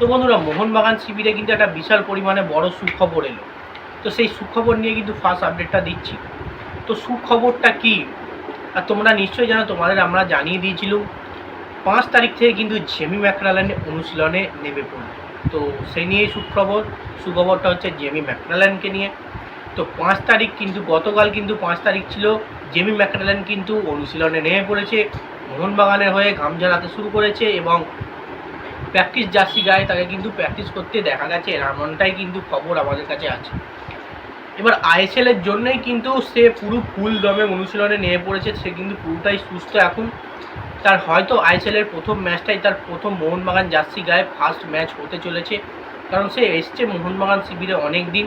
তো বন্ধুরা, মোহনবাগান শিবিরে কিন্তু একটা বিশাল পরিমাণে বড় সুখবর এলো। তো সেই সুখবর নিয়ে কিন্তু ফার্স্ট আপডেটটা দিচ্ছি। তো সুখবরটা কি? আর তোমরা নিশ্চয়ই জানো, তোমাদের আমরা জানিয়ে দিয়েছিলাম পাঁচ তারিখ থেকে কিন্তু জেমি ম্যাকরালানে অনুশীলনে নেমে পড়বে। তো সেই নিয়েই সুখবর, সুখবরটা হচ্ছে জেমি ম্যাকরালানকে নিয়ে। তো পাঁচ তারিখ কিন্তু, গতকাল কিন্তু পাঁচ তারিখ ছিল, জেমি ম্যাকরালান কিন্তু অনুশীলনে নেমে পড়েছে। মোহনবাগানের হয়ে ঘাম জ্বালাতে শুরু করেছে এবং প্র্যাকটিস জার্সি গায়ে তাকে কিন্তু প্র্যাকটিস করতে দেখা গেছে। এমনটাই কিন্তু খবর আমাদের কাছে আছে। এবার আইএসএল এর জন্যই কিন্তু সে পুরো ফুল দমে অনুশীলনে নেমে পড়েছে। সে কিন্তু পুরোটাই সুস্থ এখন। তার হয়তো আইএসএল এর প্রথম ম্যাচটাই তার প্রথম মোহনবাগান জার্সি গায়ে ফার্স্ট ম্যাচ হতে চলেছে। কারণ সে এসছে মোহনবাগান শিবিরে অনেক দিন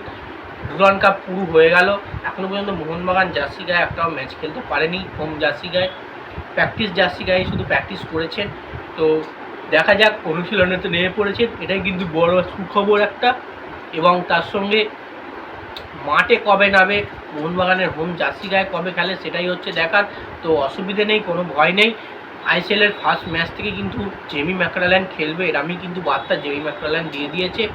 ডুরান কাপ পুরো হয়ে গেল। এখনও পর্যন্ত মোহনবাগান জার্সি গায়ে একটাও ম্যাচ খেলতে পারেনি। হোম জার্সি গায়ে। প্র্যাকটিস জার্সি গায়ে শুধু প্র্যাকটিস করেছেন। তো দেখা যাক, অনুশীলনে তো নেমে পড়েছেন এটাই কিন্তু বড় সুখবর একটা। এবং তার সঙ্গে মাঠে কবে নামে, মোহনবাগানের হোম জার্সি গায়ে কবে খেলে সেটাই হচ্ছে দেখার। তো অসুবিধে নেই, কোনো ভয় নেই। আইসিএলের ফার্স্ট ম্যাচ থেকে কিন্তু জেমি ম্যাকরাল্যান্ড খেলবে, এর আমি কিন্তু বার্তা জেমি ম্যাকরাল্যান্ড দিয়ে দিয়েছে।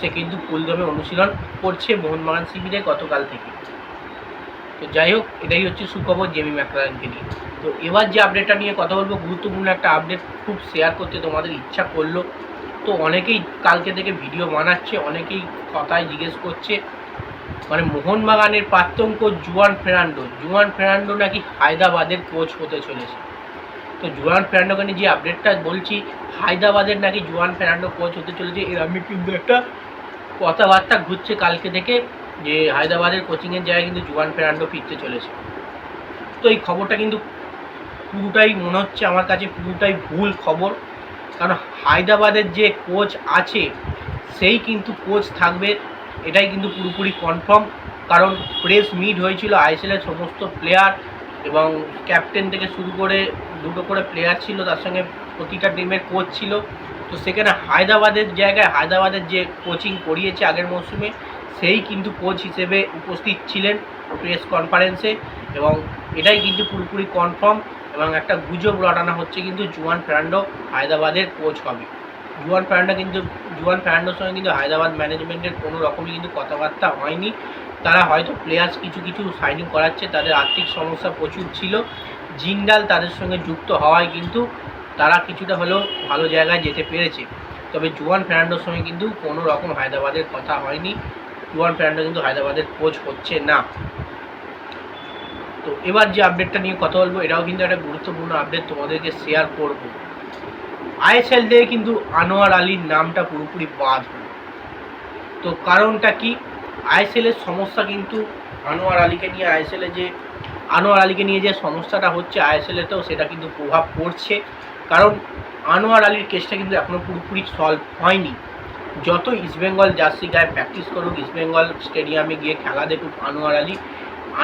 সে কিন্তু ফুলদমে অনুশীলন করছে মোহনবাগান শিবিরে গতকাল থেকে। তো যাই হোক, এটাই হচ্ছে সুখবর জেমি ম্যাকরাল্যান্ডকে নিয়ে। তো এবার যে আপডেটটা নিয়ে কথা বলব, গুরুত্বপূর্ণ একটা আপডেট খুব শেয়ার করতে তোমাদের ইচ্ছা করল। তো অনেকেই কালকে থেকে ভিডিও বানাচ্ছে, অনেকেই কথায় জিজ্ঞেস করছে। মানে মোহনবাগানের কোচ জুয়ান ফের্নান্ডো জুয়ান ফের্নান্ডো নাকি হায়দ্রাবাদের কোচ হতে চলেছে। তো জুয়ান ফের্নান্ডোকে নিয়ে যে আপডেটটা বলছি, হায়দ্রাবাদের নাকি জুয়ান ফের্নান্ডো কোচ হতে চলেছে এর আমি কিন্তু একটা কথাবার্তা ঘুরছে কালকে থেকে। যে হায়দ্রাবাদের কোচিংয়ের জায়গায় কিন্তু জুয়ান ফের্নান্ডো ফিরতে চলেছে। তো এই খবরটা কিন্তু পুরোটাই মনে হচ্ছে আমার কাছে, পুরোটাই ভুল খবর। কারণ হায়দ্রাবাদের যে কোচ আছে, সেই কিন্তু কোচ থাকবে, এটাই কিন্তু পুরোপুরি কনফার্ম কারণ প্রেস মিট হয়েছিল আইএসএলের সমস্ত প্লেয়ার এবং ক্যাপ্টেন থেকে শুরু করে দুটো করে প্লেয়ার ছিল, তার সঙ্গে প্রতিটা টিমের কোচ ছিল। তো সেখানে হায়দ্রাবাদের জায়গায়, হায়দ্রাবাদের যে কোচিং করিয়েছে আগের মৌসুমে সেই কিন্তু কোচ হিসেবে উপস্থিত ছিলেন প্রেস কনফারেন্সে এবং এটাই কিন্তু পুরোপুরি কনফার্ম এবং একটা গুজব রটানো হচ্ছে কিন্তু জুয়ান ফেরান্ডো হায়দ্রাবাদের কোচ হবে। জুয়ান ফেরান্ডো কিন্তু, জুয়ান ফেরান্ডোর সঙ্গে কিন্তু হায়দ্রাবাদ ম্যানেজমেন্টের কোনো রকমই কিন্তু কথাবার্তা হয়নি। তারা হয়তো প্লেয়ার্স কিছু কিছু সাইনিং করাচ্ছে, তাদের আর্থিক সমস্যা প্রচুর ছিল। জিন্দাল তাদের সঙ্গে যুক্ত হওয়ায় কিন্তু তারা কিছুটা হলেও ভালো জায়গায় যেতে পেরেছে। তবে জুয়ান ফেরান্ডোর সঙ্গে কিন্তু কোনো রকম হায়দ্রাবাদের কথা হয়নি। জুয়ান ফেরান্ডো কিন্তু হায়দ্রাবাদের কোচ হচ্ছে না। তো এবার যে আপডেটটা নিয়ে কথা বলব, এটাও কিন্তু একটা গুরুত্বপূর্ণ আপডেট তোমাদেরকে শেয়ার করব। আইএসএল থেকে কিন্তু আনোয়ার আলীর নামটা পুরোপুরি বাদ হলো। তো কারণটা কি? আইএসএলের সমস্যা কিন্তু আনোয়ার আলীকে নিয়ে আইএসএলে যে আনোয়ার আলীকে নিয়ে যে সমস্যাটা হচ্ছে আইএসএলেতেও সেটা কিন্তু প্রভাব পড়ছে। কারণ আনোয়ার আলীর কেসটা কিন্তু এখনও পুরোপুরি সলভ হয়নি। যত ইস্টবেঙ্গল জার্সি গায়ে প্র্যাকটিস করুক ইস্টবেঙ্গল স্টেডিয়ামে গিয়ে খেলা দেখুক আনোয়ার আলী।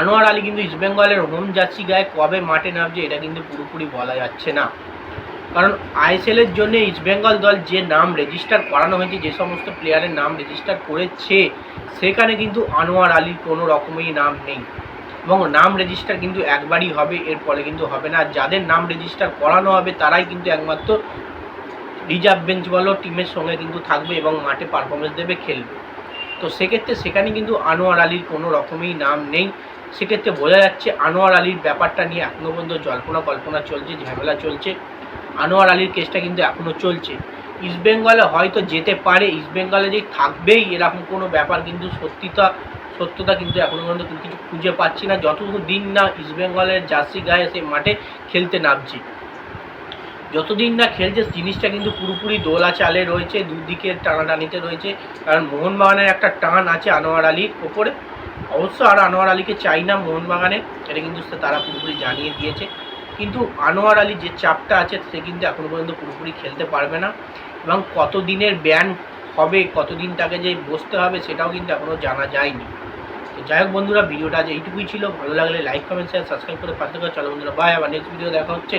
আনোয়ার আলী কিন্তু ইস্টবেঙ্গলের হোম জার্সি গায়ে কবে মাঠে নামছে এটা কিন্তু পুরোপুরি বলা যাচ্ছে না। কারণ আইএসএলের জন্য ইস্টবেঙ্গল দল যে নাম রেজিস্টার করানো হয়েছে, যে সমস্ত প্লেয়ারের নাম রেজিস্টার করেছে, সেখানে কিন্তু আনোয়ার আলীর কোনো রকমেরই নাম নেই। এবং নাম রেজিস্টার কিন্তু একবারই হবে এরপরে কিন্তু হবে না। যাদের নাম রেজিস্টার করানো হবে, তারাই কিন্তু একমাত্র রিজার্ভ বেঞ্চ বলো, টিমের সঙ্গে কিন্তু থাকবে এবং মাঠে পারফরমেন্স দেবে, খেলবে। তো সেক্ষেত্রে সেখানে কিন্তু আনোয়ার আলীর কোনো রকমই নাম নেই। সেক্ষেত্রে বোঝা যাচ্ছে আনোয়ার আলীর ব্যাপারটা নিয়ে এখনও পর্যন্ত জল্পনা কল্পনা চলছে, ঝামেলা চলছে। আনোয়ার আলীর কেসটা কিন্তু এখনও চলছে। ইস্টবেঙ্গলে হয়তো যেতে পারে ইস্টবেঙ্গলে যে থাকবেই, এরকম কোনো ব্যাপার কিন্তু সত্যিটা সত্যতা কিন্তু এখনও পর্যন্ত কিছু খুঁজে পাচ্ছি না। যতটুকু দিন না ইস্টবেঙ্গলের জার্সি গায়ে সেই মাঠে খেলতে নামছে। যতদিন না খেলছে, জিনিসটা কিন্তু পুরোপুরি দোলা চালে রয়েছে দুদিকের টানাটানিতে রয়েছে। কারণ মোহনবাগানের একটা টান আছে আনোয়ার আলীর ওপরে। অবশ্য আর আনোয়ার আলীকে চাই না মোহনবাগানে, এটা কিন্তু তারা পুরোপুরি জানিয়ে দিয়েছে। কিন্তু আনোয়ার আলী যে চাপটা আছে, সে কিন্তু এখনও পর্যন্ত পুরোপুরি খেলতে পারবে না। এবং কত দিনের ব্যান কবে কতদিন তাকে যে বসতে হবে, সেটাও কিন্তু এখনও জানা যায়নি। তো যাই হোক বন্ধুরা, ভিডিওটা আজ এইটুকুই ছিল। ভালো লাগলে লাইক কমেন্ট শেয়ার সাবস্ক্রাইব করে থাকা। চলো বন্ধুরা বাই আবার নেক্সট ভিডিও দেখা হচ্ছে।